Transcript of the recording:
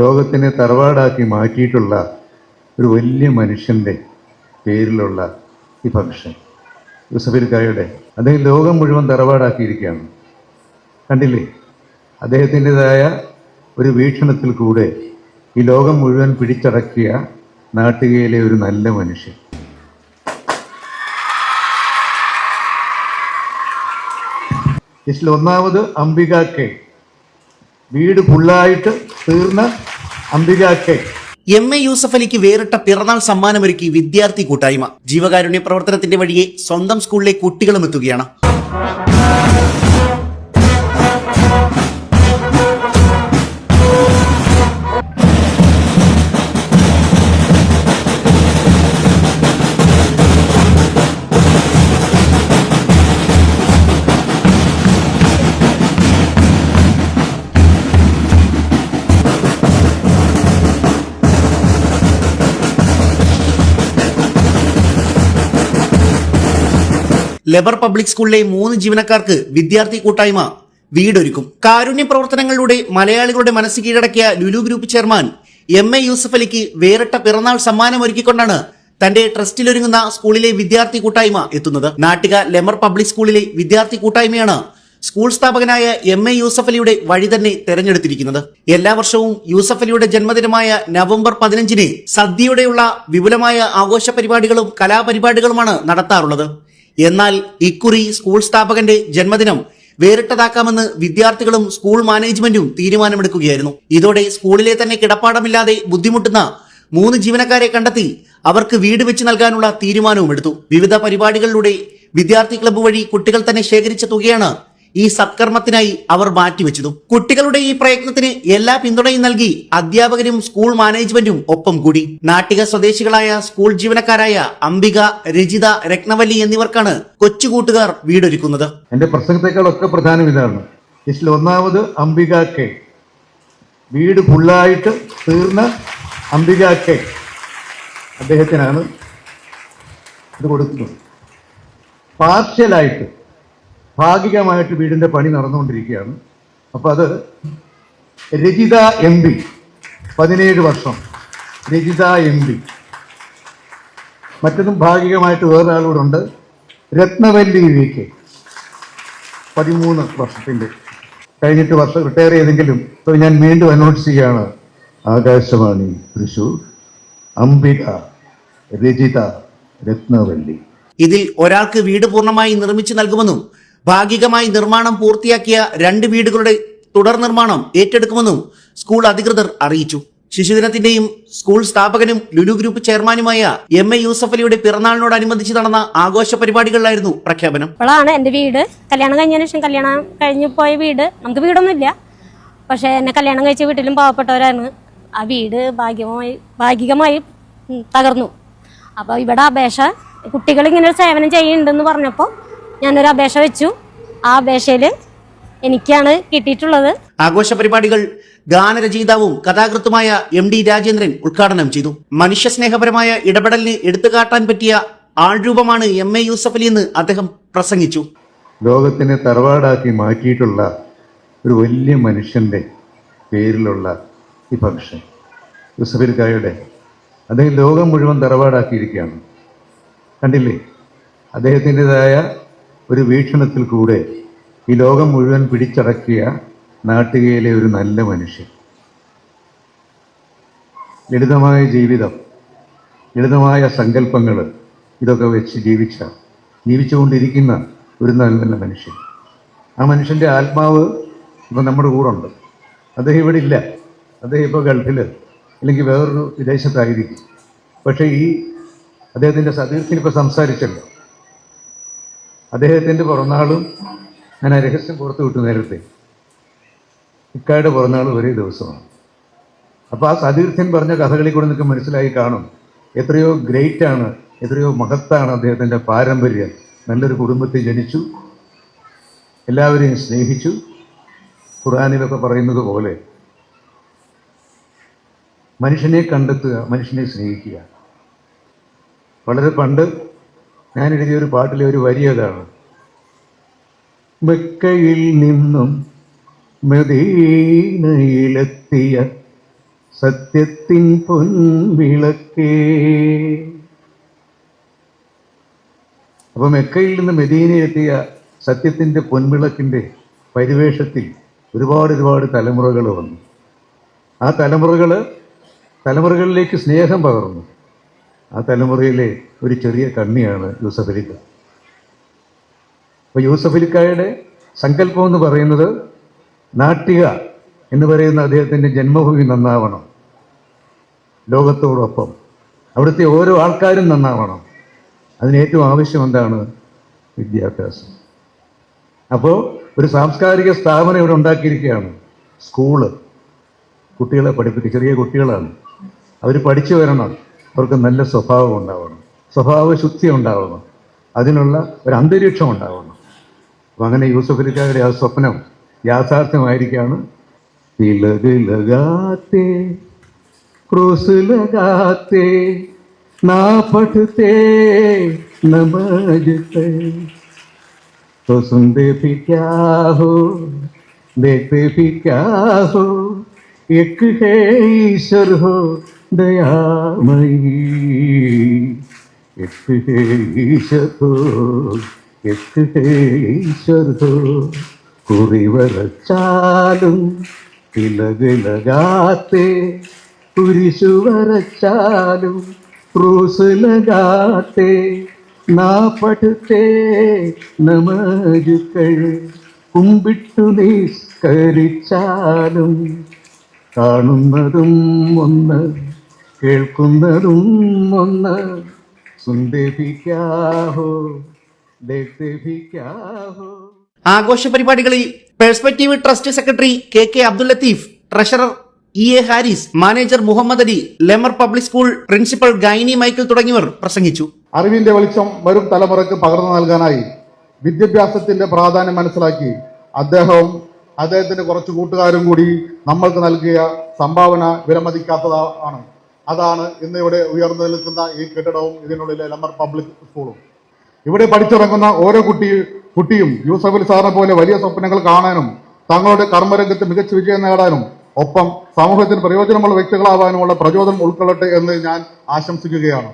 ലോകത്തിനെ തറവാടാക്കി മാറ്റിയിട്ടുള്ള ഒരു വലിയ മനുഷ്യന്റെ പേരിലുള്ള ഈ ഫംഗ്ഷൻ യൂസഫിൽക്കായുടെ അദ്ദേഹം ലോകം മുഴുവൻ തറവാടാക്കിയിരിക്കുകയാണ്. കണ്ടില്ലേ? അദ്ദേഹത്തിന്റെതായ ഒരു വീക്ഷണത്തിൽ കൂടെ ഈ ലോകം മുഴുവൻ പിടിച്ചടക്കിയ നാട്ടികയിലെ ഒരു നല്ല മനുഷ്യൻ. ഒന്നാമത് അംബിക കെ. വീട് ഫുള്ളായിട്ട് തീർന്ന അംബികാക്കെ എം എ യൂസഫ് അലിക്ക് വേറിട്ട പിറന്നാൾ സമ്മാനമൊരുക്കി വിദ്യാർത്ഥി കൂട്ടായ്മ. ജീവകാരുണ്യ പ്രവർത്തനത്തിന്റെ വഴിയെ സ്വന്തം സ്കൂളിലെ കുട്ടികളും എത്തുകയാണ്. ലെബർ പബ്ലിക് സ്കൂളിലെ മൂന്ന് ജീവനക്കാർക്ക് വിദ്യാർത്ഥി കൂട്ടായ്മ വീടൊരുക്കും. കാരുണ്യ പ്രവർത്തനങ്ങളിലൂടെ മലയാളികളുടെ മനസ്സ് കീഴടക്കിയ Lulu group chairman M A Yusuff അലിക്ക് വേറിട്ട പിറന്നാൾ സമ്മാനമൊരുക്കിക്കൊണ്ടാണ് തന്റെ ട്രസ്റ്റിലൊരുങ്ങുന്ന സ്കൂളിലെ വിദ്യാർത്ഥി കൂട്ടായ്മ എത്തുന്നത്. നാട്ടിക ലെമർ പബ്ലിക് സ്കൂളിലെ വിദ്യാർത്ഥി കൂട്ടായ്മയാണ് സ്കൂൾ സ്ഥാപകനായ എം എ യൂസഫ് അലിയുടെ വഴി തന്നെ തെരഞ്ഞെടുത്തിരിക്കുന്നത്. എല്ലാ വർഷവും യൂസഫ് അലിയുടെ ജന്മദിനമായ നവംബർ പതിനഞ്ചിന് സദ്യയുടെയുള്ള വിപുലമായ ആഘോഷ പരിപാടികളും കലാപരിപാടികളുമാണ് നടത്താറുള്ളത്. എന്നാൽ ഇക്കുറി സ്കൂൾ സ്ഥാപകന്റെ ജന്മദിനം വേറിട്ടതാക്കാമെന്ന് വിദ്യാർത്ഥികളും സ്കൂൾ മാനേജ്മെന്റും തീരുമാനമെടുക്കുകയായിരുന്നു. ഇതോടെ സ്കൂളിലെ തന്നെ കിടപ്പാടമില്ലാതെ ബുദ്ധിമുട്ടുന്ന മൂന്ന് ജീവനക്കാരെ കണ്ടെത്തി അവർക്ക് വീട് വെച്ച് നൽകാനുള്ള തീരുമാനവും എടുത്തു. വിവിധ പരിപാടികളിലൂടെ വിദ്യാർത്ഥി ക്ലബ്ബ് വഴി കുട്ടികൾ തന്നെ ശേഖരിച്ച തുകയാണ് ഈ സത്കർമ്മത്തിനായി അവർ മാറ്റിവെച്ചതും കുട്ടികളുടെ ഈ പ്രയത്നത്തിന് എല്ലാ പിന്തുണയും നൽകി അധ്യാപകരും സ്കൂൾ മാനേജ്മെന്റും ഒപ്പം കൂടി. നാട്ടിക സ്വദേശികളായ സ്കൂൾ ജീവനക്കാരായ അംബിക രജിത രത്നവല്ലി എന്നിവർക്കാണ് കൊച്ചുകൂട്ടുകാർ വീടൊരുക്കുന്നത്. എന്റെ പ്രസംഗത്തെക്കാളൊക്കെ പ്രധാനം ഇതാണ്. ഒന്നാമത് അംബിക കെ. വീട് ഫുള്ളായിട്ട് തീർന്ന അംബിക കെ. അദ്ദേഹത്തിനാണ് ഇത് കൊടുക്കുന്നത്. പാർഷ്യലായിട്ട് ഭാഗികമായിട്ട് വീടിന്റെ പണി നടന്നുകൊണ്ടിരിക്കുകയാണ്. അപ്പോൾ അത് രജിത എം പി പതിനേഴ് വർഷം. Rajitha M P. മറ്റൊന്നും ഭാഗികമായിട്ട് വേറൊരാളോടുണ്ട്. Ratnavalli V K. പതിമൂന്ന് വർഷത്തിന്റെ കഴിഞ്ഞിട്ട് വർഷം റിട്ടയർ ചെയ്തെങ്കിലും. ഇപ്പോൾ ഞാൻ വീണ്ടും അനൗൺസ് ചെയ്യുകയാണ്. ആകാശവാണി തൃശൂർ. അംബിക രജിത രത്നവല്ലി. ഇതിൽ ഒരാൾക്ക് വീട് പൂർണമായി നിർമ്മിച്ചു നൽകുമെന്നും ഭാഗികമായി നിർമ്മാണം പൂർത്തിയാക്കിയ രണ്ട് വീടുകളുടെ തുടർ നിർമ്മാണം ഏറ്റെടുക്കുമെന്നും സ്കൂൾ അധികൃതർ അറിയിച്ചു. ശിശുദിനത്തിന്റെയും സ്കൂൾ സ്ഥാപകനും ലുലു ഗ്രൂപ്പ് ചെയർമാനുമായ എം എ യൂസഫ് അലിയുടെ പിറന്നാളിനോടനുബന്ധിച്ച് നടന്ന ആഘോഷ പരിപാടികളിലായിരുന്നു പ്രഖ്യാപനം. ഇപ്പോഴാണ് എന്റെ വീട്. കല്യാണം കഴിഞ്ഞതിന് ശേഷം കല്യാണം കഴിഞ്ഞു പോയ വീട്. നമുക്ക് വീടൊന്നുമില്ല. പക്ഷെ എന്നെ കല്യാണം കഴിച്ച വീട്ടിലും പാവപ്പെട്ടവരാണ്. ആ വീട് ഭാഗ്യമായി ഭാഗികമായി തകർന്നു. അപ്പോൾ ഇവിടെ അപേക്ഷ കുട്ടികൾ ഇങ്ങനെ സേവനം ചെയ്യുന്നുണ്ടെന്ന് പറഞ്ഞപ്പോൾ ഞാനൊരു അപേക്ഷ വെച്ചു. ആ അപേക്ഷയിൽ എനിക്കാണ് കിട്ടിയിട്ടുള്ളത്. ആഘോഷ പരിപാടികൾ ഗാനരചയിതാവും കഥാകൃത്തുമായ എം ഡി രാജേന്ദ്രൻ ഉദ്ഘാടനം ചെയ്തു. മനുഷ്യസ്നേഹപരമായ ഇടപെടലിന് എടുത്തുകാട്ടാൻ പറ്റിയ ആൾരൂപമാണ് എം എ യൂസഫ് അലി എന്ന് അദ്ദേഹം പ്രസംഗിച്ചു. ലോകത്തിനെ തറവാടാക്കി മാറ്റിയിട്ടുള്ള ഒരു വലിയ മനുഷ്യന്റെ പേരിലുള്ള ഈ ഫംഗ്ഷൻ യൂസഫിൽക്കായുടെ അദ്ദേഹം ലോകം മുഴുവൻ തറവാടാക്കിയിരിക്കുകയാണ്. കണ്ടില്ലേ? അദ്ദേഹത്തിന്റെതായ ഒരു വീക്ഷണത്തിൽ കൂടെ ഈ ലോകം മുഴുവൻ പിടിച്ചടക്കിയ നാട്ടികയിലെ ഒരു നല്ല മനുഷ്യൻ. ലളിതമായ ജീവിതം ലളിതമായ സങ്കല്പങ്ങൾ ഇതൊക്കെ വെച്ച് ജീവിച്ച ജീവിച്ചുകൊണ്ടിരിക്കുന്ന ഒരു നല്ല മനുഷ്യൻ. ആ മനുഷ്യന്റെ ആത്മാവ് ഇപ്പം നമ്മുടെ കൂടെ ഉണ്ട് അദ്ദേഹം ഇവിടെ ഇല്ല. അദ്ദേഹം ഇപ്പോൾ ഗൾഫിൽ അല്ലെങ്കിൽ വേറൊരു വിദേശത്തായിരിക്കും. പക്ഷേ ഈ അദ്ദേഹത്തിന്റെ സതീർത്ഥിനിപ്പോൾ സംസാരിച്ചല്ലോ. അദ്ദേഹത്തിന്റെ പിറന്നാളും ഞാൻ ആ രഹസ്യം പുറത്തു വിട്ടു നേരത്തെ. ഇക്കായുടെ പിറന്നാൾ ഒരേ ദിവസമാണ്. അപ്പോൾ ആ സതീർത്ഥൻ പറഞ്ഞ കഥകളിൽ കൂടെ നിങ്ങൾക്ക് മനസ്സിലായി കാണും. എത്രയോ ഗ്രേറ്റ് ആണ് എത്രയോ മഹത്താണ് അദ്ദേഹത്തിന്റെ പാരമ്പര്യം. നല്ലൊരു കുടുംബത്തിൽ ജനിച്ചു. എല്ലാവരെയും സ്നേഹിച്ചു. ഖുറാനിലൊക്കെ പറയുന്നത് പോലെ മനുഷ്യനെ കണ്ടെത്തുക മനുഷ്യനെ സ്നേഹിക്കുക. വളരെ പണ്ട് ഞാൻ എഴുതിയ ഒരു പാട്ടിലെ ഒരു വരി അതാണ്. മെക്കയിൽ നിന്നും മദീനയിലെത്തിയ സത്യത്തിൻ പൊൻവിളക്കേ. അപ്പൊ മെക്കയിൽ നിന്ന് മെദീനയെത്തിയ സത്യത്തിന്റെ പൊൻവിളക്കിന്റെ പരിവേഷത്തിൽ ഒരുപാട് ഒരുപാട് തലമുറകൾ വന്നു. ആ തലമുറകൾ തലമുറകളിലേക്ക് സ്നേഹം പകർന്നു. ആ തലമുറയിലെ ഒരു ചെറിയ കണ്ണിയാണ് യൂസഫ് അലിക്ക അപ്പൊ യൂസഫ് അലിക്കായുടെ സങ്കല്പം എന്ന് പറയുന്നത് നാട്ടിക എന്ന് പറയുന്ന അദ്ദേഹത്തിന്റെ ജന്മഭൂമി നന്നാവണം. ലോകത്തോടൊപ്പം. അവിടുത്തെ ഓരോ ആൾക്കാരും നന്നാവണം. അതിന് ഏറ്റവും ആവശ്യം എന്താണ്? വിദ്യാഭ്യാസം. അപ്പോൾ ഒരു സാംസ്കാരിക സ്ഥാപനം ഇവിടെ ഉണ്ടാക്കിയിരിക്കുകയാണ്. സ്കൂൾ. കുട്ടികളെ പഠിപ്പിക്കുക ചെറിയ കുട്ടികളാണ്. അവർ പഠിച്ചു വരണം. അവർക്ക് നല്ല സ്വഭാവം ഉണ്ടാവണം സ്വഭാവ ശുദ്ധി ഉണ്ടാവണം അതിനുള്ള ഒരു അന്തരീക്ഷം ഉണ്ടാവണം അപ്പം അങ്ങനെ യൂസഫ് അലിക്കാരുടെ ആ സ്വപ്നം യാഥാർത്ഥ്യമായിരിക്കുകയാണ് തിലക് ലഗാത്തേ क्रोस लगाते ना पढ़ते नमजते तो सुनते भी क्या हो देखते भी क्या हो एक है ईश्वर हो ദയാമയി കുറിവരച്ചാലും തിലകിലകാത്തെ കുരിശു വരച്ചാലും ക്രൂസിലകാത്തെ നാപ്പടുത്തേ നമുക്കൾ കുമ്പിട്ടു നിസ്കരിച്ചാലും കാണുന്നതും ഒന്ന് കേൾക്കുന്നതും ഒന്ന് സുന്ദരിക്കാഹോ ദേഖിക്കാഹോ ആഘോഷ പരിപാടികളിൽ perspective trust secretary K K Abdul Latheef treasurer E A Haris manager Muhammad Ali Lemer public school principal Gainy Michael തുടങ്ങിയവർ പ്രസംഗിച്ചു. അറിവിന്റെ വെളിച്ചം വരും തലമുറയ്ക്ക് പകർന്നു നൽകാനായി വിദ്യാഭ്യാസത്തിന്റെ പ്രാധാന്യം മനസ്സിലാക്കി അദ്ദേഹവും അദ്ദേഹത്തിന്റെ കുറച്ച് കൂട്ടുകാരും കൂടി നമ്മൾക്ക് നൽകിയ സംഭാവന വിലമതിക്കാത്തതാണ് അതാണ് ഇന്ന് ഇവിടെ ഉയർന്നു നിൽക്കുന്ന ഈ കെട്ടിടവും ഇതിനുള്ളിലെ ലമ്മർ പബ്ലിക് സ്കൂളും ഇവിടെ പഠിച്ചിറങ്ങുന്ന ഓരോ കുട്ടി കുട്ടിയും യൂസഫ് അലി സാറിനെ പോലെ വലിയ സ്വപ്നങ്ങൾ കാണാനും തങ്ങളുടെ കർമ്മരംഗത്ത് മികച്ച വിജയം നേടാനും ഒപ്പം സമൂഹത്തിന് പ്രയോജനമുള്ള വ്യക്തികളാവാനുമുള്ള പ്രചോദനം ഉൾക്കൊള്ളട്ടെ എന്ന് ഞാൻ ആശംസിക്കുകയാണ്.